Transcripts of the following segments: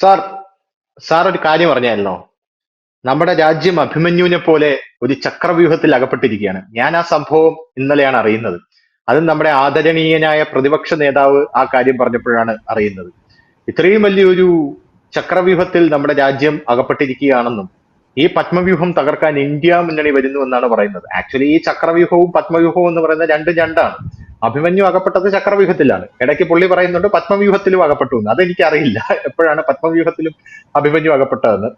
Sir sir ഒരു കാര്യം പറഞ്ഞായിരുന്നോ? നമ്മുടെ രാജ്യം അഭിമന്യുവിനെ പോലെ ഒരു ചക്രവ്യൂഹത്തിൽ അകപ്പെട്ടിരിക്കുകയാണ്. ഞാൻ ആ സംഭവം ഇന്നലെയാണ് അറിയുന്നത്. അത് നമ്മുടെ ആദരണീയനായ പ്രതിപക്ഷ നേതാവ് ആ കാര്യം പറഞ്ഞപ്പോഴാണ് അറിയുന്നത്. ഇത്രയും വലിയൊരു ചക്രവ്യൂഹത്തിൽ നമ്മുടെ രാജ്യം അകപ്പെട്ടിരിക്കുകയാണെന്നും ഈ പത്മവ്യൂഹം തകർക്കാൻ ഇന്ത്യ മുന്നണി വരുന്നു എന്നാണ് പറയുന്നത്. ആക്ച്വലി ഈ ചക്രവ്യൂഹവും പത്മവ്യൂഹവും എന്ന് പറയുന്നത് രണ്ടും രണ്ടാണ്. അഭിമന്യു അകപ്പെട്ടത് ചക്രവ്യൂഹത്തിലാണ്. ഇടയ്ക്ക് പുള്ളി പറയുന്നുണ്ട് പത്മവ്യൂഹത്തിലും അകപ്പെട്ടു എന്ന്. അതെനിക്കറിയില്ല. എപ്പോഴാണ് പത്മവ്യൂഹത്തിലും അഭിമന്യു അകപ്പെട്ടതെന്ന്.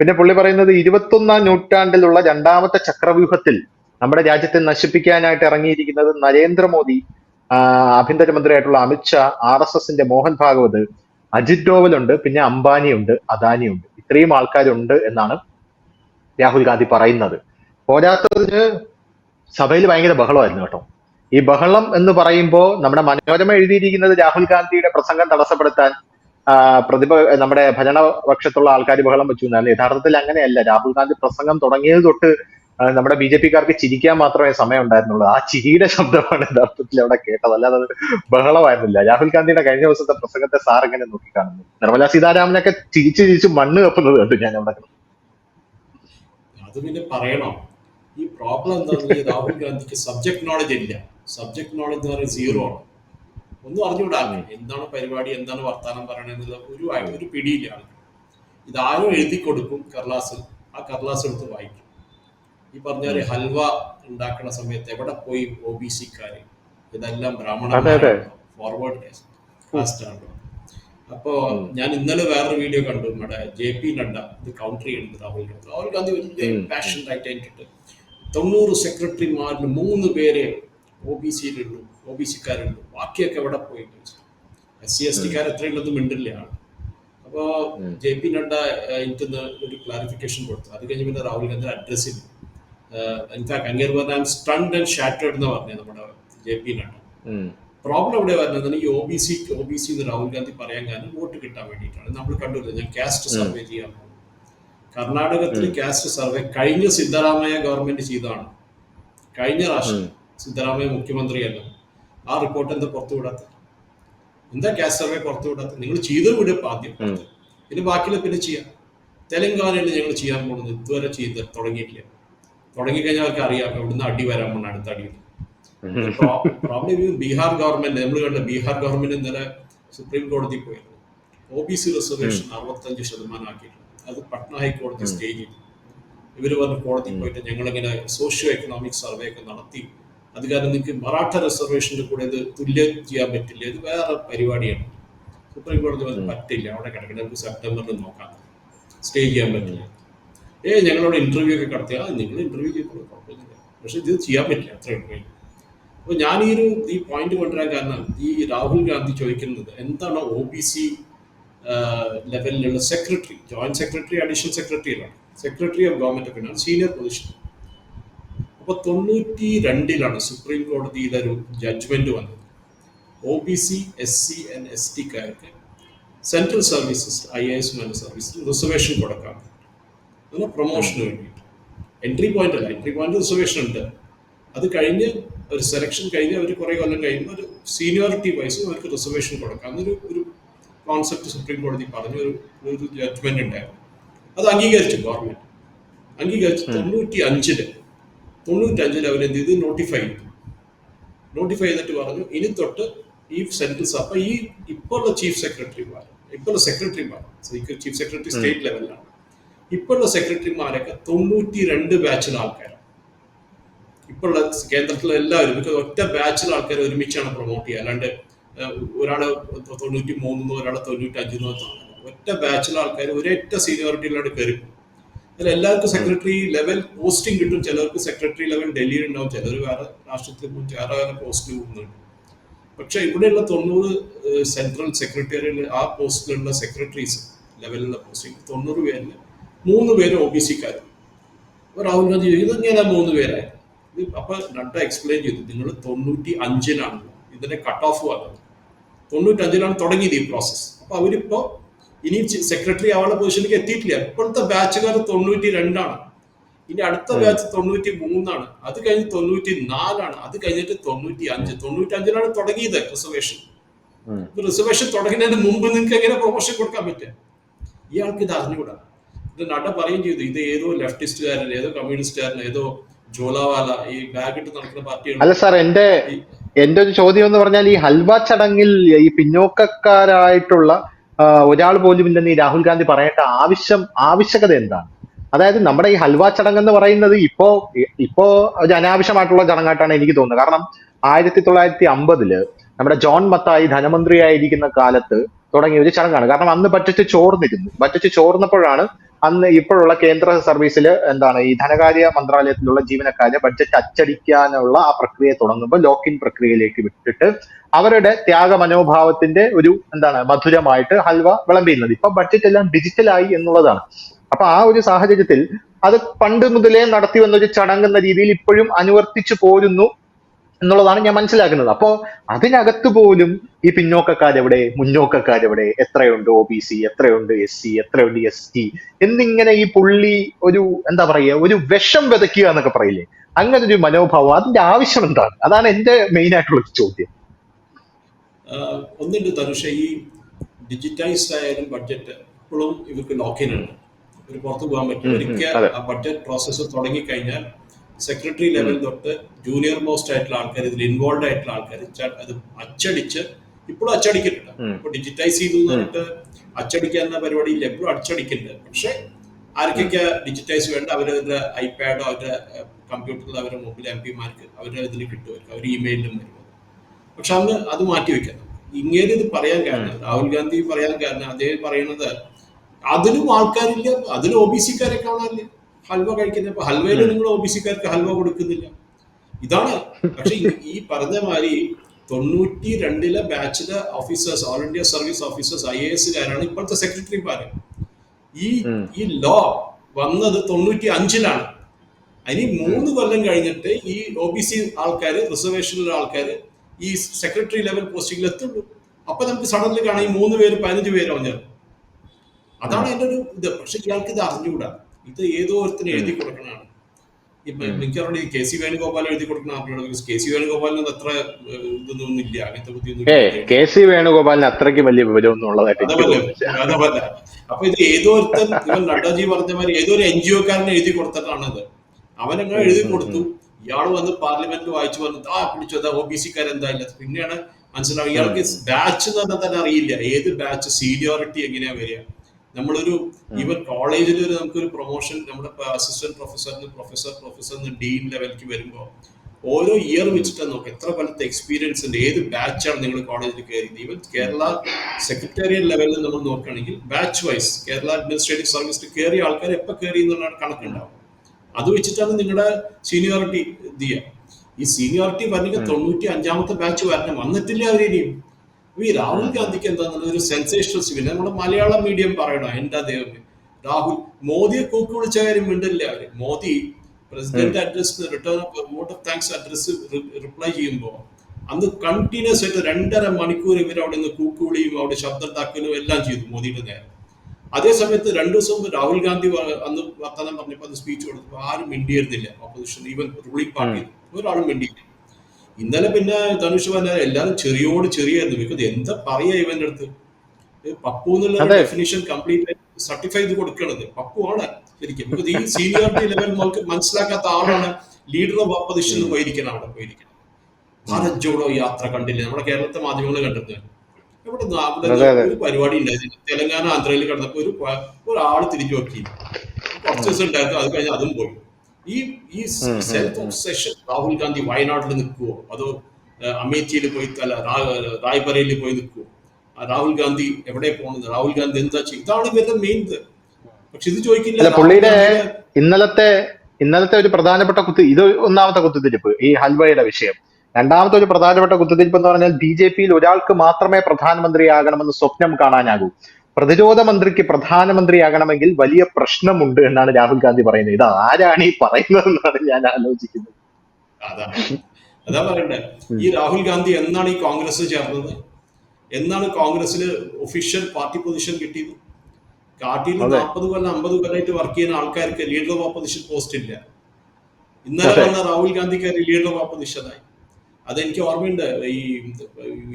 പിന്നെ പുള്ളി പറയുന്നത് ഇരുപത്തൊന്നാം നൂറ്റാണ്ടിലുള്ള രണ്ടാമത്തെ ചക്രവ്യൂഹത്തിൽ നമ്മുടെ രാജ്യത്തെ നശിപ്പിക്കാനായിട്ട് ഇറങ്ങിയിരിക്കുന്നത് നരേന്ദ്രമോദി ആഭ്യന്തരമന്ത്രിയായിട്ടുള്ള അമിത്ഷാ ആർ എസ് എസിന്റെ മോഹൻ ഭാഗവത് അജിത് ഡോവലുണ്ട് പിന്നെ അംബാനിയുണ്ട് അദാനിയുണ്ട്. ഇത്രയും ആൾക്കാരുണ്ട് എന്നാണ് രാഹുൽ ഗാന്ധി പറയുന്നത്. പോരാത്തതിന് സഭയിൽ ഭയങ്കര ബഹളമായിരുന്നു കേട്ടോ. ഈ ബഹളം എന്ന് പറയുമ്പോൾ നമ്മുടെ മനോരമ എഴുതിയിരിക്കുന്നത് രാഹുൽ ഗാന്ധിയുടെ പ്രസംഗം തടസ്സപ്പെടുത്താൻ പ്രതിഭ നമ്മുടെ ഭരണപക്ഷത്തുള്ള ആൾക്കാർ ബഹളം വെച്ചു എന്നാൽ യഥാർത്ഥത്തിൽ അങ്ങനെയല്ല. രാഹുൽ ഗാന്ധി പ്രസംഗം തുടങ്ങിയത് തൊട്ട് നമ്മുടെ ബി ജെ പിക്കാർക്ക് ചിരിക്കാൻ മാത്രമേ സമയം ഉണ്ടായിരുന്നുള്ളൂ ആ ചിരിയുടെ ശബ്ദമാണ് യഥാർത്ഥത്തിൽ അവിടെ കേട്ടത്. അല്ലാതെ അത് ബഹളമായിരുന്നില്ല. രാഹുൽ ഗാന്ധിയുടെ കഴിഞ്ഞ ദിവസത്തെ പ്രസംഗത്തെ സാർ എങ്ങനെ നോക്കിക്കാണുന്നു. നിർമ്മല സീതാരാമനൊക്കെ ചിരിച്ച് ചിരിച്ച് മണ്ണ് കപ്പുന്നത് കണ്ടു ഞാൻ അവിടെ അത് പിന്നെ പറയണോ. ഈ പ്രോബ്ലം എന്താണെന്ന് രാഹുൽ ഗാന്ധിക്ക് സബ്ജക്ട് നോളജ് ഇല്ല. സബ്ജക്ട് നോളജ് എന്ന് പറയുന്നത് സീറോ ആണ്. ഒന്നും അറിഞ്ഞുകൂടാ എന്താണ് പരിപാടി? എന്താണ് വർത്താനം പറയണെന്നുള്ള ഒരു ഒരു പിടിയില്ല ആൾക്ക്. ഇതാരും എഴുതി കൊടുക്കും കർലാസിൽ ആ കർലാസ് എടുത്ത് വായിക്കും. ഈ പറഞ്ഞ ഒരു ഹൽവ ഉണ്ടാക്കുന്ന സമയത്ത് എവിടെ പോയി ഒ ബി സിക്കാര് ഇതെല്ലാം ബ്രാഹ്മണ ഫോർവേഡ് കാസ്റ്റ് ആണ് അപ്പോ ഞാൻ ഇന്നലെ വേറൊരു വീഡിയോ കണ്ടു നമ്മുടെ ജെ പി നഡ്ഡ ഇത് കൗണ്ടർ ചെയ്യുന്നത് രാഹുൽ ഗാന്ധി. രാഹുൽ ഗാന്ധി വലിയ. പാഷൻ ആയിട്ട് തൊണ്ണൂറ് സെക്രട്ടറിമാരിൽ മൂന്ന് പേരെ ഒ ബി സിയിലുള്ളൂ ഒ ബി സിക്കാരുള്ളൂ ബാക്കിയൊക്കെ എവിടെ പോയി എസ് സി എസ് ടിക്കാർ എത്രയുള്ളതും മിണ്ടില്ല. അപ്പോ. ജെ പി നഡ്ഡ എനിക്കൊന്ന് ഒരു ക്ലാരിഫിക്കേഷൻ കൊടുത്തു. അത് കഴിഞ്ഞ് പിന്നെ രാഹുൽ ഗാന്ധി അഡ്രസ് ചെയ്തു. ഇൻഫാക്ട് അങ്ങനെ പറഞ്ഞാൽ സ്റ്റണ്ട് ആൻഡ് ഷാറ്റേഡ് എന്ന് പറഞ്ഞത് നമ്മുടെ ജെ പി നഡ്ഡ. പ്രോബ്ലം ഇവിടെ വരുന്നത് ഈ O B C O B C എന്ന് രാഹുൽ ഗാന്ധി പറയാൻ കാരണം വോട്ട് കിട്ടാൻ വേണ്ടിയിട്ടാണ്. നമ്മൾ കണ്ടുവരുന്നത് ഞാൻ കാസ്റ്റ് സർവേ ചെയ്യാൻ പോകും. കർണാടകത്തിൽ കാസ്റ്റ് സർവേ കഴിഞ്ഞ സിദ്ധരാമയ്യ ഗവൺമെന്റ് ചെയ്തതാണ്. കഴിഞ്ഞ പ്രാവശ്യം സിദ്ധരാമയ്യ മുഖ്യമന്ത്രിയല്ല. ആ റിപ്പോർട്ട് എന്താ പുറത്തുവിടാത്ത എന്താ കാസ്റ്റ് സർവേ പുറത്തുവിടാത്ത നിങ്ങൾ ചെയ്ത് വിടും ആദ്യം. പിന്നെ ബാക്കിയുള്ള പിന്നെ ചെയ്യാം. തെലങ്കാനയിൽ ഞങ്ങൾ ചെയ്യാൻ പോകുന്നത് ഇതുവരെ ചെയ്ത് തുടങ്ങിയിട്ടില്ല. തുടങ്ങിക്കഴിഞ്ഞാൽ അവർക്ക് അറിയാം എവിടുന്ന് അടി വരാൻ പോണ അടുത്ത അടിയിൽ. പ്രോബ്ലം ബീഹാർ ഗവൺമെന്റ് നമ്മൾ കണ്ട ബീഹാർ ഗവൺമെന്റ് ഇന്നലെ സുപ്രീം കോടതി പോയിരുന്നു. ഒ ബി സി റിസർവേഷൻ അറുപത്തഞ്ച് ശതമാനം ആക്കിയിട്ടുണ്ട് അത് പട്ന ഹൈക്കോടതി സ്റ്റേ ചെയ്തു. ഇവർ പറഞ്ഞ കോടതി പോയിട്ട് ഞങ്ങളിങ്ങനെ സോഷ്യോ എക്കണോമിക് സർവേ ഒക്കെ നടത്തി. അത് കാരണം നിങ്ങൾക്ക് മറാഠ റിസർവേഷന്റെ കൂടെ ഇത് തുല്യം ചെയ്യാൻ പറ്റില്ല. ഇത് വേറെ പരിപാടിയാണ്. സുപ്രീം കോടതി പറഞ്ഞു പറ്റില്ല. അവിടെ കിടക്കണം നമുക്ക് സെപ്റ്റംബറിൽ നോക്കാം. സ്റ്റേ ചെയ്യാൻ പറ്റില്ല. ഏ ഞങ്ങളോട് ഇന്റർവ്യൂ ഒക്കെ കടത്തിയാൽ നിങ്ങൾ ഇന്റർവ്യൂ ചെയ്തോളൂ കുഴപ്പമൊന്നുമില്ല പക്ഷെ ഇത് ചെയ്യാൻ പറ്റില്ല. അത്രയും അപ്പോൾ ഞാൻ ഈ ഒരു ഈ പോയിന്റ് കൊണ്ടുവരാൻ കാരണം ഈ രാഹുൽ ഗാന്ധി ചോദിക്കുന്നത് എന്താണ് ഒ ബി സി ലെവലിലുള്ള secretary joint secretary additional സെക്രട്ടറിയിലാണ് secretary of government of finance senior position അപ്പോൾ തൊണ്ണൂറ്റി രണ്ടിലാണ് സുപ്രീം കോടതിയിലെ ഒരു ജഡ്ജ്മെന്റ് വന്നത്. O B C S C and S ടിക്കാർക്ക് central services I A S സർവീസിൽ റിസർവേഷൻ കൊടുക്കാം. അങ്ങനെ പ്രൊമോഷന് വേണ്ടിയിട്ട്. എൻട്രി പോയിന്റ് അല്ല എൻട്രി പോയിന്റ് റിസർവേഷൻ ഉണ്ട്. അത് കഴിഞ്ഞ് ഒരു സെലക്ഷൻ കഴിഞ്ഞ് അവർ കുറേ കൊല്ലം കഴിയുമ്പോൾ ഒരു സീനിയോറിറ്റി വൈസ് അവർക്ക് റിസർവേഷൻ കൊടുക്കാം. എന്നൊരു ഒരു കോൺസെപ്റ്റ് സുപ്രീം കോടതി പറഞ്ഞ ഒരു ഒരു ജഡ്ജ്മെന്റ് ഉണ്ടായിരുന്നു. അത് അംഗീകരിച്ചു ഗവൺമെന്റ് അംഗീകരിച്ചു തൊണ്ണൂറ്റി അഞ്ചിൽ തൊണ്ണൂറ്റി അഞ്ചിൽ അവരെന്ത് ചെയ്ത്? നോട്ടിഫൈ ചെയ്തു. നോട്ടിഫൈ ചെയ്തിട്ട് പറഞ്ഞു ഇനി തൊട്ട് ഈ സെൻട്രൽസ് അപ്പൊ ഈ ഇപ്പോഴുള്ള ചീഫ് സെക്രട്ടറിമാർ ഇപ്പോഴുള്ള സെക്രട്ടറിമാർ ചീഫ് സെക്രട്ടറി സ്റ്റേറ്റ് ലെവലിലാണ് ഇപ്പോഴുള്ള സെക്രട്ടറിമാരൊക്കെ തൊണ്ണൂറ്റി രണ്ട് ബാച്ചിലെ ആൾക്കാരാണ്. ഇപ്പോഴുള്ള കേന്ദ്രത്തിലുള്ള എല്ലാവരും മിക്ക ഒറ്റ ബാച്ചിലെ ആൾക്കാർ ഒരുമിച്ചാണ് പ്രൊമോട്ട് ചെയ്യുക. അല്ലാണ്ട് ഒരാൾ തൊണ്ണൂറ്റി മൂന്നിന്നോ ഒരാളെ തൊണ്ണൂറ്റി അഞ്ചിന്നോ ഒറ്റ ബാച്ചിലെ ആൾക്കാർ ഒരൊറ്റ സീനിയോറിറ്റിയിലാണ് കയറി. അതിൽ എല്ലാവർക്കും സെക്രട്ടറി ലെവൽ പോസ്റ്റിംഗ് കിട്ടും. ചിലർക്ക് സെക്രട്ടറി ലെവൽ ഡൽഹിയിൽ ഉണ്ടാവും. ചിലർ വേറെ രാഷ്ട്രത്തിൽ വേറെ വേറെ പോസ്റ്റിൽ പോകുന്നുണ്ട്. പക്ഷെ ഇവിടെയുള്ള തൊണ്ണൂറ് സെൻട്രൽ സെക്രട്ടറിയിൽ ആ പോസ്റ്റിലുള്ള സെക്രട്ടറീസ് ലെവലിലുള്ള പോസ്റ്റിംഗ് തൊണ്ണൂറ് പേരിൽ മൂന്ന് പേര് ഒ ബി സിക്കാർ രാഹുൽ ഗാന്ധി ഇതെങ്ങനെ മൂന്ന് പേരായി അപ്പൊ നഡ്ഡ എക്സ്പ്ലെയിൻ ചെയ്തു. നിങ്ങൾ തൊണ്ണൂറ്റി അഞ്ചിനാണ് ഇതിന്റെ കട്ട് ഓഫ് വന്നത് തൊണ്ണൂറ്റി അഞ്ചിലാണ് തുടങ്ങിയത് ഈ പ്രോസസ് അപ്പൊ അവരിപ്പോ ഇനി സെക്രട്ടറി ആവാനുള്ള പൊസിഷനിലേക്ക് എത്തിയിട്ടില്ല. ഇപ്പോഴത്തെ ബാച്ചുകാർ തൊണ്ണൂറ്റി രണ്ടാണ് ഇനി അടുത്ത ബാച്ച് തൊണ്ണൂറ്റി മൂന്നാണ് അത് കഴിഞ്ഞ് തൊണ്ണൂറ്റി നാലാണ് അത് കഴിഞ്ഞിട്ട് തൊണ്ണൂറ്റി അഞ്ച് തൊണ്ണൂറ്റി അഞ്ചിലാണ് തുടങ്ങിയത് റിസർവേഷൻ. റിസർവേഷൻ തുടങ്ങുന്നതിന് മുമ്പ് നിങ്ങൾക്ക് എങ്ങനെ പ്രൊമോഷൻ കൊടുക്കാൻ പറ്റുക ഇയാൾക്ക് ഇത് അറിഞ്ഞുകൂടാ. ഇത് നട പറയുകയും ചെയ്തു. ഇത് ഏതോ ലെഫ്റ്റിസ്റ്റുകാരൻ ഏതോ കമ്മ്യൂണിസ്റ്റുകാരൻ ഏതോ ജോലാവാല ഈ ബാഗ് ഇട്ട് നടക്കുന്ന പാർട്ടികൾ അല്ല സാർ എന്റെ എന്റെ ഒരു ചോദ്യം എന്ന് പറഞ്ഞാൽ ഈ ഹൽവ ചടങ്ങിൽ ഈ പിന്നോക്കക്കാരായിട്ടുള്ള ഒരാൾ പോലും ഇല്ലെന്ന് ഈ രാഹുൽ ഗാന്ധി പറയേണ്ട ആവശ്യം ആവശ്യകത എന്താണ്? അതായത് നമ്മുടെ ഈ ഹൽവ ചടങ്ങ് എന്ന് പറയുന്നത് ഇപ്പോ ഇപ്പോ ഒരു അനാവശ്യമായിട്ടുള്ള ചടങ്ങായിട്ടാണ് എനിക്ക് തോന്നുന്നത്. കാരണം ആയിരത്തി തൊള്ളായിരത്തി അമ്പതിൽ നമ്മുടെ ജോൺ മത്തായി ധനമന്ത്രിയായിരിക്കുന്ന കാലത്ത് തുടങ്ങിയ ഒരു ചടങ്ങാണ്. കാരണം അന്ന് ബഡ്ജറ്റ് ചോർന്നിരുന്നു. ബഡ്ജറ്റ് ചോർന്നപ്പോഴാണ് അന്ന് ഇപ്പോഴുള്ള കേന്ദ്ര സർവീസിൽ എന്താണ് ഈ ധനകാര്യ മന്ത്രാലയത്തിലുള്ള ജീവനക്കാരെ ബഡ്ജറ്റ് അച്ചടിക്കാനുള്ള ആ പ്രക്രിയ തുടങ്ങുമ്പോൾ ലോക്ക് ഇൻ പ്രക്രിയയിലേക്ക് വിട്ടിട്ട് അവരുടെ ത്യാഗ മനോഭാവത്തിന്റെ ഒരു എന്താണ് മധുരമായിട്ട് ഹൽവ വിളമ്പിയിരുന്നത്. ഇപ്പൊ ബഡ്ജറ്റ് എല്ലാം ഡിജിറ്റലായി എന്നുള്ളതാണ്. അപ്പൊ ആ ഒരു സാഹചര്യത്തിൽ അത് പണ്ട് മുതലേ നടത്തി വന്ന ഒരു ചടങ്ങ് എന്ന രീതിയിൽ ഇപ്പോഴും അനുവർത്തിച്ചു പോരുന്നു എന്നുള്ളതാണ് ഞാൻ മനസ്സിലാക്കുന്നത്. അപ്പോ അതിനകത്ത് പോലും ഈ പിന്നോക്കക്കാരെവിടെ മുന്നോക്കക്കാരെവിടെ എത്രയുണ്ട്? ഒ ബി സി എത്രയുണ്ട്? എസ് സി എത്രയുണ്ട്? എസ് ടി എന്നിങ്ങനെ ഈ പുള്ളി ഒരു എന്താ പറയുക ഒരു വിഷം വിതയ്ക്കുക എന്നൊക്കെ പറയില്ലേ? അങ്ങനെ ഒരു മനോഭാവം. അതിന്റെ ആവശ്യം എന്താണ്? അതാണ് എന്റെ മെയിൻ ആയിട്ടുള്ള ചോദ്യം. ഒന്നുണ്ട് തനുഷ. ഈ ഡിജിറ്റൈസ്ഡ് ആയാലും ബഡ്ജറ്റ് ഇപ്പോഴും ഇവർക്ക് ലോക്കിൻ ഉണ്ട്. പുറത്ത് പോകാൻ പറ്റും ഒരിക്കൽ ആ ബഡ്ജറ്റ് പ്രോസസ്സ് തുടങ്ങിക്കഴിഞ്ഞാൽ സെക്രട്ടറി ലെവൽ തൊട്ട് ജൂനിയർ മോസ്റ്റ് ആയിട്ടുള്ള ആൾക്കാർ ഇതിൽ ഇൻവോൾവ് ആയിട്ടുള്ള ആൾക്കാർ അത് അച്ചടിച്ച് ഇപ്പോഴും അച്ചടിക്കുന്നുണ്ട്. ഇപ്പൊ ഡിജിറ്റൈസ് ചെയ്തു എന്ന് പറഞ്ഞിട്ട് അച്ചടിക്കാവുന്ന പരിപാടിയിൽ എപ്പോഴും അച്ചടിക്കുന്നുണ്ട്. പക്ഷെ ആർക്കൊക്കെ ഡിജിറ്റൈസ് വേണ്ട അവരുടെ ഐപാഡോ അവരുടെ കമ്പ്യൂട്ടറിൽ അവരുടെ മൊബൈൽ എം പിമാർക്ക് അവരുടെ ഇതിൽ കിട്ടുമായിരിക്കും. അവർ ഇമെയിലും വരും പക്ഷെ അന്ന് അത് മാറ്റി വെക്കണം. ഇങ്ങനെ ഇത് പറയാൻ കാരണം രാഹുൽ ഗാന്ധി പറയാൻ കാരണം അദ്ദേഹം പറയുന്നത് അതിലും ആൾക്കാരില്ല അതിലും ഒ ബി സിക്കാരെ കാണാനില്ല ഹൽവ കഴിക്കുന്ന ഇപ്പൊ ഹൽവയിൽ നിങ്ങൾ ഒ ബി സിക്കാർക്ക് ഹൽവ കൊടുക്കുന്നില്ല. ഇതാണ്. പക്ഷെ ഈ- പറഞ്ഞ മാതിരി തൊണ്ണൂറ്റി രണ്ടിലെ ബാച്ചിലെ officers all India service officers I A എസുകാരാണ് ഇപ്പോഴത്തെ സെക്രട്ടറിമാര് ഈ. ഈ ലോ വന്നത് തൊണ്ണൂറ്റി അഞ്ചിലാണ് അതിന് മൂന്ന് കൊല്ലം കഴിഞ്ഞിട്ട് ഈ ഒ ബി സി ആൾക്കാർ റിസർവേഷനിലുള്ള ആൾക്കാർ ഈ സെക്രട്ടറി ലെവൽ പോസ്റ്റിംഗിൽ എത്തുള്ളൂ. അപ്പൊ നമുക്ക് സഡൻലി കാണാം ഈ മൂന്ന് പേര് പതിനഞ്ച് പേര് പറഞ്ഞത് അതാണ് എന്റെ ഒരു ഇത്. പക്ഷെ ഇയാൾക്ക് ഇത് അറിഞ്ഞുകൂടാ ഇത് ഏതോ ഒരുത്തിന് എഴുതി കൊടുക്കണതാണ്. ഇപ്പൊ മിക്കവാറും ഈ കെ സി വേണുഗോപാൽ എഴുതി കൊടുക്കുന്ന ആപ്പിലാണ് കെ സി വേണുഗോപാലിന് അത്ര ഇതൊന്നും ഇല്ല അങ്ങനത്തെ ബുദ്ധിയൊന്നും കെ സി വേണുഗോപാലിന് അത്രയ്ക്ക് വലിയ വിവരമൊന്നും ഉള്ളതായിട്ട് അതല്ല അപ്പൊ ഇത് ഏതോ ഒരുത്തൻ ഇവൻ നഡ്ഡാജി പറഞ്ഞ മാതിരി ഏതോ ഒരു എൻ ജി ഒക്കാരനെ എഴുതി കൊടുത്തിട്ടാണത്. അവനങ്ങനെ എഴുതി കൊടുത്തു. ഇയാൾ വന്ന് പാർലമെന്റിൽ വായിച്ചു വന്ന് ആ പിടിച്ചു അതാ ഒ ബി സിക്കാർ എന്താ ഇല്ല പിന്നെയാണ് മനസ്സിലാവും ഇയാൾക്ക് ബാച്ച് എന്ന് പറഞ്ഞാൽ തന്നെ അറിയില്ല. ഏത് ബാച്ച്? സീനിയോറിറ്റി എങ്ങനെയാ വരിക? നമ്മളൊരു ഈവൻ കോളേജിൽ ഒരു നമുക്കൊരു പ്രൊമോഷൻ നമ്മുടെ അസിസ്റ്റന്റ് പ്രൊഫസറിന് പ്രൊഫസർ പ്രൊഫസറിന് ഡീൻ ലെവലിലേക്ക് വരുമ്പോൾ ഓരോ ഇയർ വെച്ചിട്ടാണ് നോക്കുക എത്ര കൊല്ലത്തെ എക്സ്പീരിയൻസ് ഉണ്ട് ഏത് ബാച്ചാണ് നിങ്ങൾ കോളേജിൽ കയറിയത്? ഈവൻ കേരള സെക്രട്ടേറിയറ്റ് ലെവലിൽ നമ്മൾ നോക്കുകയാണെങ്കിൽ ബാച്ച് വൈസ് കേരള അഡ്മിനിസ്ട്രേറ്റീവ് സർവീസിൽ കയറിയ ആൾക്കാർ എപ്പോൾ കയറി എന്നുള്ള കണക്കുണ്ടാവും അത് വെച്ചിട്ടാണ് നിങ്ങളുടെ സീനിയോറിറ്റി ഇത് ചെയ്യുക. ഈ സീനിയോറിറ്റി വരണമെങ്കിൽ തൊണ്ണൂറ്റി അഞ്ചാമത്തെ ബാച്ച് വരണം. വന്നിട്ടില്ല അവരിനിയും. ഈ രാഹുൽ ഗാന്ധിക്ക് എന്താണെന്ന് ഒരു സെൻസേഷണൽ സിവിൽ നമ്മുടെ മലയാളം മീഡിയം പറയണം? എന്താ ദൈവമേ. രാഹുൽ മോദിയെ കൂക്കി വിളിച്ച കാര്യം മിണ്ടില്ല അവർ. Modi president address return vote of thanks address reply ചെയ്യുമ്പോൾ അന്ന് കണ്ടിന്യൂസ് ആയിട്ട് രണ്ടര മണിക്കൂർ ഇവർ അവിടെ നിന്ന് കൂക്കുവിളിയും അവിടെ ശബ്ദം താക്കലും എല്ലാം ചെയ്തു മോദിയുടെ നേരം. അതേ സമയത്ത് രണ്ടു ദിവസം മുമ്പ് രാഹുൽ ഗാന്ധി അന്ന് വർത്തമാനം പറഞ്ഞപ്പോൾ അത് സ്പീച്ച് കൊടുത്തപ്പോൾ ആരും മിണ്ടിയിരുന്നില്ല. ഓപ്പോസിഷൻ ഈവൻ റൂളിംഗ് പാർട്ടി ഒരാളും മിണ്ടിയില്ല. ഇന്നലെ പിന്നെ ധനുഷ് പറഞ്ഞ എല്ലാവരും ചെറിയോട് ചെറിയായിരുന്നു. ബിക്കോസ് എന്താ പറയാ ഇവന്റെ അടുത്ത്? പപ്പു എന്നുള്ള ഡെഫിനിഷൻ കംപ്ലീറ്റ് സർട്ടിഫൈ ചെയ്ത് കൊടുക്കണത് പപ്പു ആണ് ശരിക്കും. ബിക്കോസ് ഈ സീനിയോറിറ്റി ലെവൽ നമുക്ക് മനസ്സിലാക്കാത്ത ആളാണ്. ലീഡർ ഓഫ് ഓപ്പോസിഷൻ പോയിരിക്കണം അവിടെ പോയിരിക്കണം. ഭാരത് ജോഡോ യാത്ര കണ്ടില്ല? നമ്മുടെ കേരളത്തെ മാധ്യമങ്ങൾ കണ്ടത് ഇവിടെ അവിടെ. ഒരു പരിപാടി ഉണ്ടായിരുന്നു. തെലങ്കാന ആന്ധ്രയിൽ കിടന്നപ്പോ ഒരു ഒരാൾ തിരിഞ്ഞു നോക്കി. കുറച്ച് ദിവസം ഉണ്ടായിരുന്നു. അത് കഴിഞ്ഞ് അതും പോയി. ഈ ഈ സെൽഫ് ഒബ്സെഷൻ രാഹുൽ ഗാന്ധി വയനാട്ടിൽ നിൽക്കുവോ അതോ അമേത്തിയിൽ പോയി തല റായ്പരയിൽ പോയി നിൽക്കുവോ രാഹുൽ ഗാന്ധി എവിടെ പോകുന്നത് രാഹുൽ ഗാന്ധി എന്താ ചെയ്യും ഇതാണ് ഇവരുടെ മെയിൻ പക്ഷെ ഇത് ചോദിക്കില്ല പുള്ളിയുടെ ഇന്നലത്തെ ഇന്നലത്തെ ഒരു പ്രധാനപ്പെട്ട കുത്തി ഇത് ഒന്നാമത്തെ കുത്തിത്തിരിപ്പ് ഈ ഹൽവയുടെ വിഷയം. രണ്ടാമത്തെ ഒരു പ്രധാനപ്പെട്ട കുത്തിത്തിരിപ്പ് എന്ന് പറഞ്ഞാൽ ബി ജെ പിയിൽ ഒരാൾക്ക് മാത്രമേ പ്രധാനമന്ത്രിയാകണമെന്ന് സ്വപ്നം കാണാനാകൂ. പ്രതിരോധ മന്ത്രിക്ക് പ്രധാനമന്ത്രിയാകണമെങ്കിൽ വലിയ പ്രശ്നമുണ്ട് എന്നാണ് രാഹുൽ ഗാന്ധി പറയുന്നത്. ഇത് ആരാണ് ഈ പറയുന്നത് എന്നാണ് ഞാൻ ആലോചിക്കുന്നത്. അതാ പറയണ്ടേ? ഈ രാഹുൽ ഗാന്ധി എന്നാണ് ഈ കോൺഗ്രസ് ചേർന്നത്? എന്നാണ് കോൺഗ്രസിൽ ഒഫീഷ്യൽ പാർട്ടി പൊസിഷൻ കിട്ടിയത്? കാട്ടിൽ അതെ. നാൽപ്പത് കൊല്ലം അമ്പത് കൊല്ലമായിട്ട് വർക്ക് ചെയ്യുന്ന ആൾക്കാർക്ക് ലീഡർ ഓഫ് ഓപ്പോസിഷൻ പോസ്റ്റ് ഇല്ല. ഇന്നലെ വന്ന രാഹുൽ ഗാന്ധിക്ക് ലീഡർ ഓഫ് ഓപ്പോസിഷനായി അതെനിക്ക് ഓർമ്മയുണ്ട്. ഈ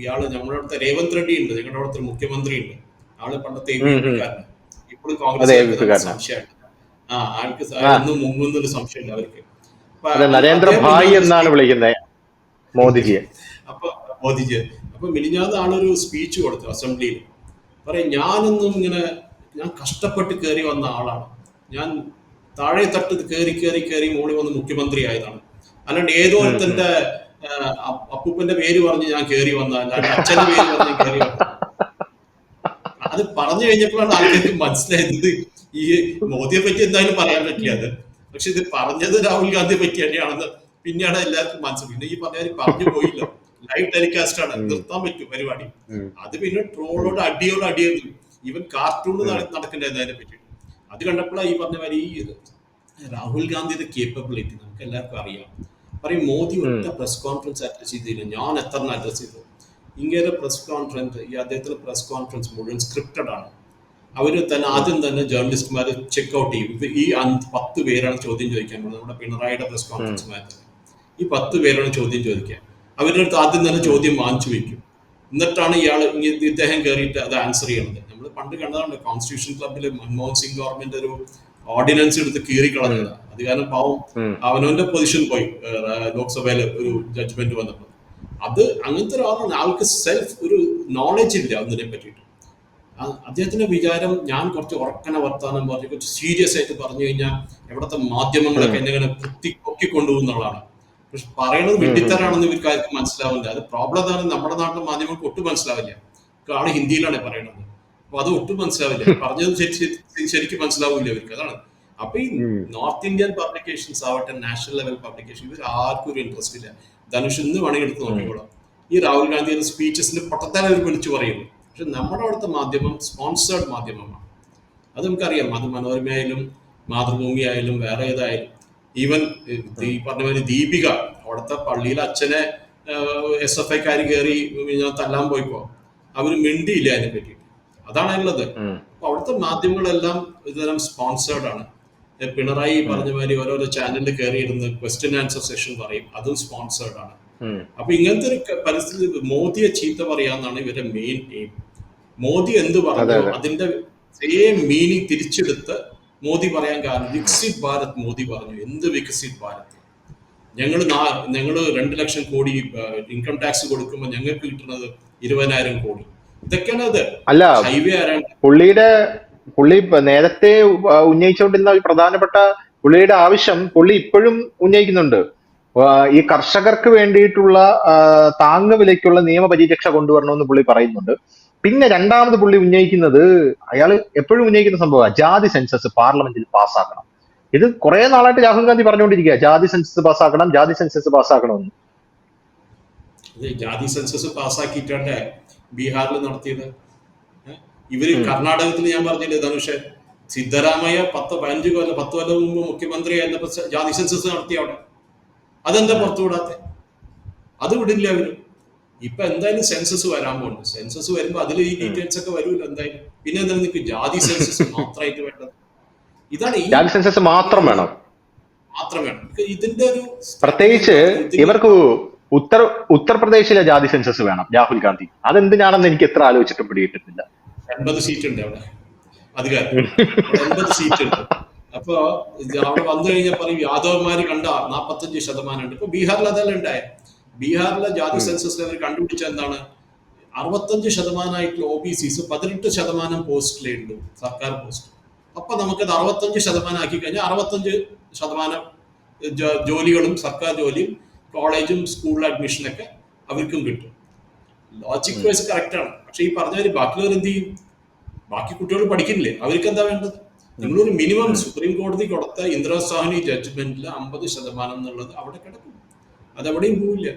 ഇയാൾ നമ്മുടെ അടുത്ത രേവന്ത് റെഡ്ഡി ഉണ്ട് ഞങ്ങളുടെ അവിടുത്തെ മുഖ്യമന്ത്രി ഉണ്ട് ആൾ പണ്ടത്തെ ഇപ്പോഴും കോൺഗ്രസ് സംശയമാണ് ആ ആൾക്ക് മുങ്ങുന്നൊരു സംശയമില്ല അവർക്ക്. നരേന്ദ്ര ഭായ് എന്നാണ് വിളിക്കുന്നത് മോദിജിയെ. അപ്പൊ മോദിജി അപ്പൊ മിനിഞ്ഞാന്ന് ആളൊരു സ്പീച്ച് കൊടുത്തു അസംബ്ലിയിൽ. പറയും ഞാനൊന്നും ഇങ്ങനെ ഞാൻ കഷ്ടപ്പെട്ട് കയറി വന്ന ആളാണ്. ഞാൻ താഴെ തട്ട് കയറി കയറി കയറി മോളി വന്ന് മുഖ്യമന്ത്രി ആയതാണ്. അല്ലാണ്ട് ഏതോ. ഒരുത്തന്റെ അപ്പൂപ്പന്റെ പേര് പറഞ്ഞ് ഞാൻ കയറി വന്ന അച്ഛന്റെ പേര് പറഞ്ഞ് കയറി വന്ന അത് പറഞ്ഞു കഴിഞ്ഞപ്പോഴാണ് ആൾക്കാർക്ക് മനസ്സിലായത്. ഇത് ഈ മോദിയെ പറ്റി എന്തായാലും പറയാൻ പറ്റിയത് പക്ഷെ ഇത് പറഞ്ഞത് രാഹുൽ ഗാന്ധിയെ പറ്റി തന്നെയാണെന്ന് പിന്നെയാണ് എല്ലാവർക്കും മനസ്സിലായി പിന്നെ ഈ പറഞ്ഞ പറഞ്ഞു പോയില്ല. ലൈവ് ടെലികാസ്റ്റ് ആണ്. നിർത്താൻ പറ്റും പരിപാടി. അത് പിന്നെ ട്രോളോട് അടിയോട് അടിയായിരുന്നു. ഈവൻ കാർട്ടൂൺ ഉം, നടക്കേണ്ടത് അതിനെ പറ്റി. അത് കണ്ടപ്പോഴാണ് ഈ പറഞ്ഞ മാതിരി ഈ രാഹുൽ ഗാന്ധിയുടെ കേപ്പബിലിറ്റി നമുക്ക് എല്ലാവർക്കും അറിയാം. പറയും മോദി ഒറ്റ പ്രസ് കോൺഫറൻസ് അഡ്രസ് ചെയ്തില്ല ഞാൻ എത്ര അഡ്രസ് ചെയ്തു? ഇങ്ങനെ പ്രസ് കോൺഫറൻസ് ഈ അദ്ദേഹത്തിന്റെ പ്രസ് കോൺഫറൻസ് മുഴുവൻ സ്ക്രിപ്റ്റഡ് ആണ്. അവർ തന്നെ ആദ്യം തന്നെ ജേർണലിസ്റ്റുമാർ ചെക്ക് ഔട്ട് ചെയ്യും. ഈ പത്ത് പേരാണ് ചോദ്യം ചോദിക്കാൻ പോകുന്നത്. നമ്മുടെ പിണറായിയുടെ പ്രസ് കോൺഫറൻസ് കോൺഫറൻസുമായി തന്നെ ഈ പത്ത് പേരാണ് ചോദ്യം ചോദിക്കുക. അവരുടെ അടുത്ത് ആദ്യം തന്നെ ചോദ്യം വാങ്ങിച്ചു വെക്കും. എന്നിട്ടാണ് ഇയാൾ ഇദ്ദേഹം കയറിയിട്ട് അത് ആൻസർ ചെയ്യുന്നത്. നമ്മൾ പണ്ട് കണ്ടതാണ് കോൺസ്റ്റിറ്റ്യൂഷൻ ക്ലബിൽ മൻമോഹൻ സിംഗ് ഗവൺമെന്റ് ഒരു ഓർഡിനൻസ് എടുത്ത് കീറി കളഞ്ഞത് അത് കാരണം പാവം അവനവന്റെ പൊസിഷൻ പോയി. ലോക്സഭയിൽ ഒരു ജഡ്ജ്മെന്റ് വന്നപ്പോൾ അത് അങ്ങനത്തെ ഒരാളാണ്. ആൾക്ക് സെൽഫ് ഒരു നോളജ് ഇല്ല ഒന്നിനെ പറ്റിയിട്ട്. അദ്ദേഹത്തിന്റെ വിചാരം ഞാൻ കുറച്ച് ഉറക്കണ വർത്താനം പറഞ്ഞ് കുറച്ച് സീരിയസ് ആയിട്ട് പറഞ്ഞു കഴിഞ്ഞാൽ ഇവിടുത്തെ മാധ്യമങ്ങളൊക്കെ എന്നെ ഇങ്ങനെ കുത്തി പൊക്കി കൊണ്ടുപോകുന്നുള്ളതാണ്. പക്ഷെ പറയണത് വെട്ടിത്തരാണെന്ന് ഇവർക്ക് ആർക്കും മനസ്സിലാവില്ല. അത് പ്രോബ്ലം എന്താണ് നമ്മുടെ നാട്ടിലെ മാധ്യമങ്ങൾക്ക് ഒട്ടും മനസ്സിലാവില്ല. ആൾ ഹിന്ദിയിലാണ് പറയണത്. അപ്പൊ അത് ഒട്ടും മനസ്സിലാവില്ല. പറഞ്ഞത് ശരി ശരി- ശരിക്കും മനസ്സിലാവില്ല ഇവർക്ക്. അതാണ്. അപ്പൊ ഈ നോർത്ത് ഇന്ത്യൻ പബ്ലിക്കേഷൻസ് ആവട്ടെ നാഷണൽ ലെവൽ പബ്ലിക്കേഷൻ ഇവർ ആർക്കും ഒരു ഇൻട്രസ്റ്റ് ഇല്ല. ധനുഷ് ഇന്ന് വേണമെങ്കിൽ നോക്കിക്കോളാം. ഈ രാഹുൽ ഗാന്ധിയുടെ സ്പീച്ചസിന് പൊട്ടത്താൻ അവർ വിളിച്ചു പറയും. പക്ഷെ നമ്മുടെ അവിടുത്തെ മാധ്യമം സ്പോൺസേർഡ് മാധ്യമമാണ്. അത് നമുക്കറിയാം. അത് മനോരമയായാലും മാതൃഭൂമി ആയാലും വേറെ ഏതായാലും. ഈവൻ ഈ പറഞ്ഞ പോലെ ദീപിക അവിടുത്തെ പള്ളിയിലെ അച്ഛനെ എസ് എഫ് ഐക്കാർ കയറി ഞാൻ തല്ലാൻ പോയിപ്പോ അവർ മിണ്ടിയില്ല അതിനെ പറ്റിയിട്ട് അതാണ് ഉള്ളത് അപ്പൊ അവിടുത്തെ മാധ്യമങ്ങളെല്ലാം ഇതെല്ലാം സ്പോൺസേർഡ് ആണ്. പിണറായി പറഞ്ഞ മാതിരി ഓരോരോ ചാനലിൽ കയറി ഇരുന്ന് ക്വസ്റ്റ്യൻ ആൻസർ സെഷൻ പറയും. അതും സ്പോൺസേർഡ് ആണ്. അപ്പൊ ഇങ്ങനത്തെ ഒരു പരിസ്ഥിതി മോദിയെ ചീത്ത പറയാന്നാണ് ഇവരുടെ മെയിൻ എയിം മോദി എന്ത് പറഞ്ഞു അതിന്റെ സെയിം മീനിങ് തിരിച്ചെടുത്ത് മോദി പറയാൻ കാരണം വികസിത് ഭാരത് മോദി പറഞ്ഞു. എന്ത് വികസിത് ഭാരത്? ഞങ്ങൾ ഞങ്ങൾ രണ്ട് ലക്ഷം കോടി ഇൻകം ടാക്സ് കൊടുക്കുമ്പോൾ ഞങ്ങൾക്ക് കിട്ടുന്നത് ഇരുപതിനായിരം കോടി. ഇതൊക്കെയാണ് അത്. ഹൈവേ ആരാണ്? പുള്ളിയുടെ പുള്ളി നേരത്തെ ഉന്നയിച്ചുകൊണ്ടിരുന്ന ഒരു പ്രധാനപ്പെട്ട പുള്ളിയുടെ ആവശ്യം പുള്ളി ഇപ്പോഴും ഉന്നയിക്കുന്നുണ്ട്. ഈ കർഷകർക്ക് വേണ്ടിയിട്ടുള്ള താങ്ങ് വിലയ്ക്കുള്ള നിയമപരിരക്ഷ കൊണ്ടുവരണമെന്ന് പുള്ളി പറയുന്നുണ്ട്. പിന്നെ രണ്ടാമത് പുള്ളി ഉന്നയിക്കുന്നത് അയാൾ എപ്പോഴും ഉന്നയിക്കുന്ന സംഭവമാണ് ജാതി സെൻസസ് പാർലമെന്റിൽ പാസ്സാക്കണം. ഇത് കുറെ നാളായിട്ട് രാഹുൽ ഗാന്ധി പറഞ്ഞുകൊണ്ടിരിക്കുക ജാതി സെൻസസ് പാസ്സാക്കണം ജാതി സെൻസസ് പാസ്സാക്കണമെന്ന്. ജാതി സെൻസസ് പാസ്സാക്കിയിട്ടാണ് ബീഹാറിൽ നടത്തിയത്? ഇവർ കർണാടകത്തിൽ ഞാൻ പറഞ്ഞില്ലേ ധനുഷ് സിദ്ധരാമയ്യ പത്ത് പതിനഞ്ച് കൊല്ലം പത്ത് കൊല്ലം മുമ്പ് മുഖ്യമന്ത്രി ആയിരുന്നപ്പോ ജാതി സെൻസസ് നടത്തി അവിടെ. അതെന്താ പുറത്തു വിടാത്തെ? അത് വിടില്ല അവർ. ഇപ്പൊ എന്തായാലും സെൻസസ് വരാൻ പോകുന്നുണ്ട് സെൻസസ് വരുമ്പോ അതിൽ ഈ. ഡീറ്റെയിൽസ് ഒക്കെ വരുമല്ലോ എന്തായാലും. പിന്നെ എന്താ നിങ്ങൾക്ക് ജാതി സെൻസസ് മാത്രമായിട്ട് വേണ്ടത്. ഇതാണ് ഈ ജാതി സെൻസസ് മാത്രം വേണം. മാത്രം വേണം. ഇത് ഇതിന്റെ ഒരു പ്രത്യേകിച്ച് ഇവർക്ക് ഉത്തർ ഉത്തർപ്രദേശിലെ ജാതി സെൻസസ് വേണം രാഹുൽ ഗാന്ധി. അതെന്തിനാണെന്ന് എനിക്ക് എത്ര ആലോചിച്ചിട്ടും പിടിയിട്ടിട്ടില്ല എൺപത് സീറ്റ് ഉണ്ട് അവിടെ. അധികാരം. എൺപത് സീറ്റ് ഉണ്ട് അപ്പൊ അവിടെ വന്നു കഴിഞ്ഞാൽ പറയും യാദവന്മാര് കണ്ട നാപ്പത്തഞ്ച് ശതമാനം ഉണ്ട് ഇപ്പൊ ബീഹാറിൽ അതല്ല ഉണ്ടായ. ബീഹാറിലെ ജാതി സെൻസസ് സെൻസസിൽ അവർ കണ്ടുപിടിച്ച എന്താണ്? അറുപത്തഞ്ച് ശതമാനമായിട്ടുള്ള ഒ ബി സിസ് പതിനെട്ട് ശതമാനം പോസ്റ്റിലേ ഉള്ളൂ സർക്കാർ പോസ്റ്റ്. അപ്പൊ നമുക്കത് അറുപത്തഞ്ച് ശതമാനം ആക്കി കഴിഞ്ഞാൽ അറുപത്തഞ്ച് ശതമാനം ജോലികളും സർക്കാർ ജോലിയും കോളേജും സ്കൂൾ അഡ്മിഷനൊക്കെ അവർക്കും കിട്ടും. ലോജിക് വൈസ് കറക്റ്റ് ആണ്. പക്ഷെ ഈ പറഞ്ഞവര് ബാക്കിയുള്ളവർ എന്ത് ചെയ്യും? ബാക്കി കുട്ടികൾ പഠിക്കുന്നില്ലേ? അവർക്ക് എന്താ വേണ്ടത്? നിങ്ങളൊരു മിനിമം സുപ്രീം കോടതി കൊടുത്ത ഇന്ദിരാ ജഡ്ജ്മെന്റിൽ അമ്പത് ശതമാനം എന്നുള്ളത് അവിടെ കിടക്കും. അതെവിടെയും പോവില്ല.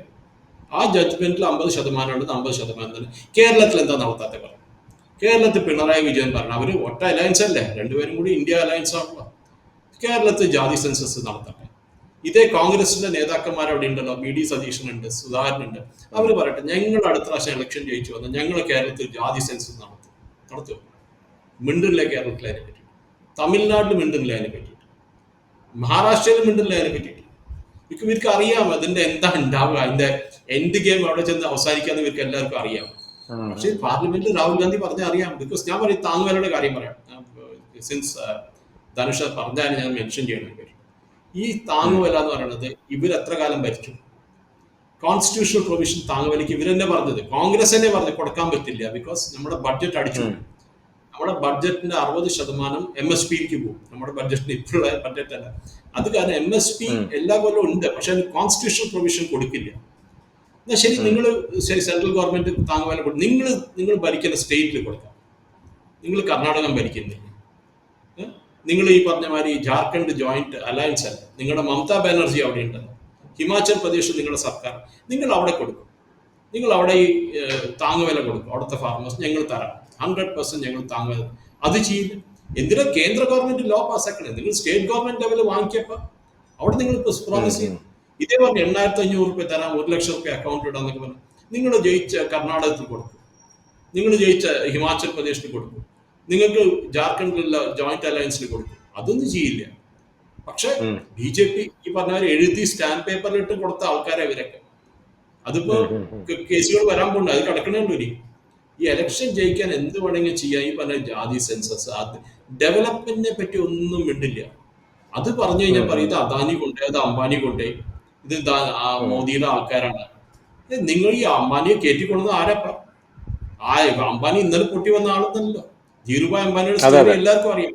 ആ ജഡ്ജ്മെന്റിൽ അമ്പത് ശതമാനം ഉള്ളത് അമ്പത് ശതമാനം തന്നെ. കേരളത്തിൽ എന്താ നടത്താത്ത പറയും കേരളത്തിൽ പിണറായി വിജയൻ പറഞ്ഞു അവർ ഒറ്റ അലയൻസ് അല്ലേ? രണ്ടുപേരും കൂടി ഇന്ത്യ അലയൻസ് ആണല്ലോ. കേരളത്തിൽ ജാതി സെൻസസ് നടത്തട്ടെ ഇതേ കോൺഗ്രസിന്റെ നേതാക്കന്മാർ അവിടെ ഉണ്ടല്ലോ ബി ഡി സതീശൻ ഉണ്ട് സുധാകരൻ ഉണ്ട് അവർ പറയട്ടെ ഞങ്ങൾ അടുത്ത പ്രാവശ്യം ഇലക്ഷൻ ജയിച്ചു വന്ന് ഞങ്ങൾ കേരളത്തിൽ ജാതി സെൻസസ് നടത്തും. നടത്തും? മിണ്ടുന്നില്ല കേരളത്തിൽ അതിനെ പറ്റി? തമിഴ്നാട്ടിൽ മിണ്ടുന്നില്ല അതിനെ പറ്റിയിട്ട് മഹാരാഷ്ട്രയിൽ മിണ്ടുന്നില്ല അതിനെ പറ്റിയിട്ട് ഇവർക്ക് ഇവർക്ക് അറിയാം അതിന്റെ എന്താ ഉണ്ടാവുക? അതിന്റെ എൻഡ് ഗെയിം അവിടെ ചെന്ന് അവസാനിക്കാന്ന് ഇവർക്ക് എല്ലാവർക്കും അറിയാം. പക്ഷേ പാർലമെന്റിൽ രാഹുൽ ഗാന്ധി പറഞ്ഞ അറിയാം. ബിക്കോസ് ഞാൻ പറയും താങ്ങുവിലയുടെ കാര്യം പറയാം. സിൻസ് ധനുഷ പറഞ്ഞാൽ ഞാൻ മെൻഷൻ ചെയ്യണം ഈ താങ്ങുവല എന്ന് പറയുന്നത് ഇവർ എത്ര കാലം ഭരിച്ചു? കോൺസ്റ്റിറ്റ്യൂഷണൽ പ്രൊവിഷൻ താങ്ങുവലിക്ക് ഇവർ തന്നെ പറഞ്ഞത്. കോൺഗ്രസ് തന്നെ പറഞ്ഞു കൊടുക്കാൻ പറ്റില്ല ബിക്കോസ് നമ്മുടെ ബഡ്ജറ്റ് അടിച്ചു. നമ്മുടെ ബഡ്ജറ്റിന്റെ അറുപത് ശതമാനം എം എസ് പിക്ക് പോകും. നമ്മുടെ ബഡ്ജറ്റിന് ഇപ്പോഴുള്ള ബഡ്ജറ്റ് അല്ല. അത് കാരണം എം എസ് പി എല്ലാ കൊല്ലവും ഉണ്ട്. പക്ഷെ അതിന് കോൺസ്റ്റിറ്റ്യൂഷണൽ പ്രൊവിഷൻ കൊടുക്കില്ല. എന്നാ ശരി നിങ്ങൾ ശരി സെൻട്രൽ ഗവൺമെന്റ് താങ്ങുവല കൊടുക്കും നിങ്ങൾ നിങ്ങൾ ഭരിക്കുന്ന സ്റ്റേറ്റിൽ കൊടുക്കാം. നിങ്ങൾ കർണാടകം ഭരിക്കുന്നില്ല. നിങ്ങൾ ഈ പറഞ്ഞ മാതിരി ജാർഖണ്ഡ് ജോയിന്റ് അലയൻസ് അല്ല. നിങ്ങളുടെ മമതാ ബാനർജി അവിടെ ഉണ്ടല്ലോ ഹിമാചൽ പ്രദേശ് നിങ്ങളുടെ സർക്കാർ. നിങ്ങൾ അവിടെ കൊടുക്കും. നിങ്ങൾ അവിടെ ഈ താങ്ങുവില കൊടുക്കും. അവിടുത്തെ ഫാർമേഴ്സ് ഞങ്ങൾ തരാം. ഹൺഡ്രഡ് പെർസെന്റ് ഞങ്ങൾ താങ്ങുവില. അത് ചെയ്യില്ല. എന്തിനാ കേന്ദ്ര ഗവൺമെന്റ് ലോ പാസ്സാക്കണേ നിങ്ങൾ സ്റ്റേറ്റ് ഗവൺമെന്റ് ലെവൽ വാങ്ങിക്കപ്പോ അവിടെ നിങ്ങൾ പ്രോമിസ് ചെയ്യും. ഇതേ പറഞ്ഞ എണ്ണായിരത്തി അഞ്ഞൂറ് റുപ്യ തരാം ഒരു ലക്ഷം റുപ്യ അക്കൗണ്ട് ഇടാന്നൊക്കെ പറഞ്ഞു. നിങ്ങൾ ജയിച്ച കർണാടകത്തിൽ കൊടുക്കും. നിങ്ങൾ ജയിച്ച ഹിമാചൽ പ്രദേശിൽ കൊടുക്കും. നിങ്ങൾക്ക് ജാർഖണ്ഡിലുള്ള ജോയിന്റ് അലയൻസിന് കൊടുക്കും. അതൊന്നും ചെയ്യില്ല. പക്ഷെ. ബി ജെ പി ഈ പറഞ്ഞ എഴുതി സ്റ്റാമ്പ് പേപ്പറിലിട്ട് കൊടുത്ത ആൾക്കാരെ ഇവരൊക്കെ. അതിപ്പോ. കേസുകൾ വരാൻ പോകുന്നുണ്ട് അത് കിടക്കണുള്ളൂ ഇനി. ഈ എലക്ഷൻ ജയിക്കാൻ എന്ത് വേണമെങ്കിലും ചെയ്യാം. ഈ പറഞ്ഞ ജാതി സെൻസസ് അത് ഡെവലപ്മെന്റിനെ പറ്റി ഒന്നും മിണ്ടില്ല. അത് പറഞ്ഞു കഴിഞ്ഞാൽ. പറയും ഇത് അദാനി കൊണ്ടേ അത് അംബാനി കൊണ്ടേ ഇത് മോദിയുടെ ആൾക്കാരാണ്. നിങ്ങൾ ഈ അംബാനിയെ കയറ്റിക്കൊണ്ടത് ആരാപ്പ ആ അംബാനി ഇന്നലെ പൊട്ടി വന്ന ആളെന്നല്ലോ ധീരുഭായ് അംബാനിയുടെ സ്റ്റോറി എല്ലാവർക്കും അറിയാം.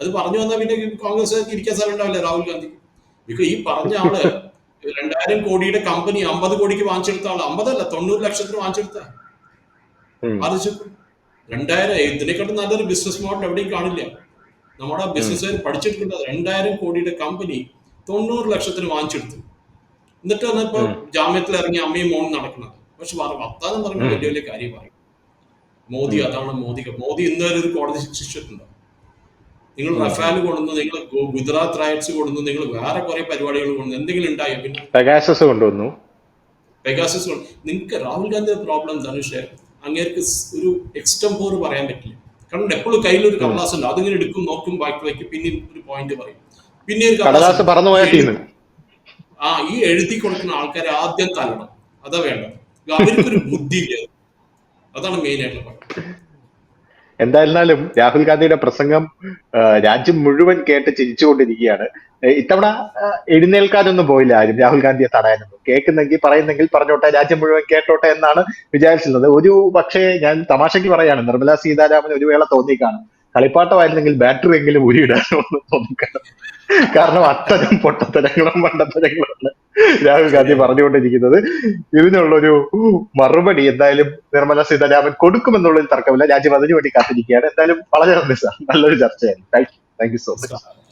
അത് പറഞ്ഞു വന്നാൽ പിന്നെ കോൺഗ്രസ് ഇരിക്കാൻ സ്ഥലമുണ്ടാവില്ല രാഹുൽ ഗാന്ധി. ബിക്കോ ഈ പറഞ്ഞ ആൾ രണ്ടായിരം കോടിയുടെ കമ്പനി അമ്പത് കോടിക്ക് വാങ്ങിച്ചെടുത്ത ആൾ അമ്പതല്ല തൊണ്ണൂറ് ലക്ഷത്തിന് വാങ്ങിച്ചെടുത്ത. ആലോചിച്ചു രണ്ടായിരം ഇതിനെക്കാട്ടും നല്ലൊരു ബിസിനസ് മോഡൽ എവിടെയും കാണില്ല. നമ്മുടെ ബിസിനസ്സുകാർ പഠിച്ചെടുക്കേണ്ടത് രണ്ടായിരം കോടിയുടെ കമ്പനി തൊണ്ണൂറ് ലക്ഷത്തിന് വാങ്ങിച്ചെടുത്തു. എന്നിട്ട് വന്നപ്പോ ജാമ്യത്തിൽ ഇറങ്ങി അമ്മയും മോനും നടക്കുന്നത്. പക്ഷെ വർത്താനം പറഞ്ഞ വലിയ വലിയ കാര്യം പറയും മോദി അതാണ് മോദി മോദി എന്തായാലും ഒരു കോടതി ശിക്ഷിച്ചിട്ടുണ്ടോ? നിങ്ങൾ. റഫാൽ കൊണ്ടുവന്നു നിങ്ങൾ ഗുജറാത്ത് റൈറ്റ്സ് കൊണ്ടുവന്നു നിങ്ങൾ വേറെ കുറെ പരിപാടികൾ കൊണ്ടുവന്നു എന്തെങ്കിലും ഉണ്ടായോ പിന്നെ? പെഗാസസ് കൊണ്ടുവന്നു. പെഗാസസ് നിങ്ങൾക്ക് രാഹുൽ ഗാന്ധിയുടെ പ്രോബ്ലം ധനുഷ് അങ്ങേർക്ക് ഒരു എക്സ്റ്റംപോർ പറയാൻ പറ്റില്ല. കാരണം എപ്പോഴും കയ്യിൽ ഒരു കടലാസ് ഉണ്ട്. അതിങ്ങനെ എടുക്കും നോക്കും ബാക്കി വയ്ക്കും പിന്നെ ഒരു പോയിന്റ് പറയും. പിന്നെ ഒരു കടലാസ് ആ ഈ എഴുതി കൊടുക്കുന്ന ആൾക്കാരെ ആദ്യം തല്ലണം. അതാ വേണ്ടത്. അവർക്കൊരു ബുദ്ധിയില്ല. അതാണ് മെയിൻ ആയിട്ടുള്ള. എന്തായിരുന്നാലും രാഹുൽ ഗാന്ധിയുടെ പ്രസംഗം രാജ്യം മുഴുവൻ കേട്ട് ചിരിച്ചുകൊണ്ടിരിക്കുകയാണ്. ഇത്തവണ എഴുന്നേൽക്കാനൊന്നും പോയില്ല ആരും. രാഹുൽ ഗാന്ധിയെ തടയാനൊന്നും. കേൾക്കുന്നെങ്കിൽ പറയുന്നെങ്കിൽ പറഞ്ഞോട്ടെ രാജ്യം മുഴുവൻ കേട്ടോട്ടെ എന്നാണ് വിചാരിച്ചിരുന്നത്. ഒരു പക്ഷേ ഞാൻ തമാശയ്ക്ക് പറയാണ് നിർമ്മല സീതാരാമൻ ഒരു വേള തോന്നിക്കാണും. കളിപ്പാട്ടമായിരുന്നെങ്കിൽ ബാറ്ററി എങ്കിലും ഉരിയിടാനോ തോന്നിക്കാണും. കാരണം അത്തരം പൊട്ടത്തരങ്ങളും മണ്ടത്തരങ്ങളുമാണ് രാഹുൽ ഗാന്ധി പറഞ്ഞുകൊണ്ടിരിക്കുന്നത് ഇതിനുള്ളൊരു മറുപടി എന്തായാലും നിർമ്മല സീതാരാമൻ കൊടുക്കുമെന്നുള്ളതിൽ തർക്കമില്ല. രാജ്യം അതിനുവേണ്ടി കാത്തിരിക്കുകയാണ്. എന്തായാലും വളരെ നന്ദി സാർ. നല്ലൊരു ചർച്ചയായിരുന്നു. Thank you thank you so much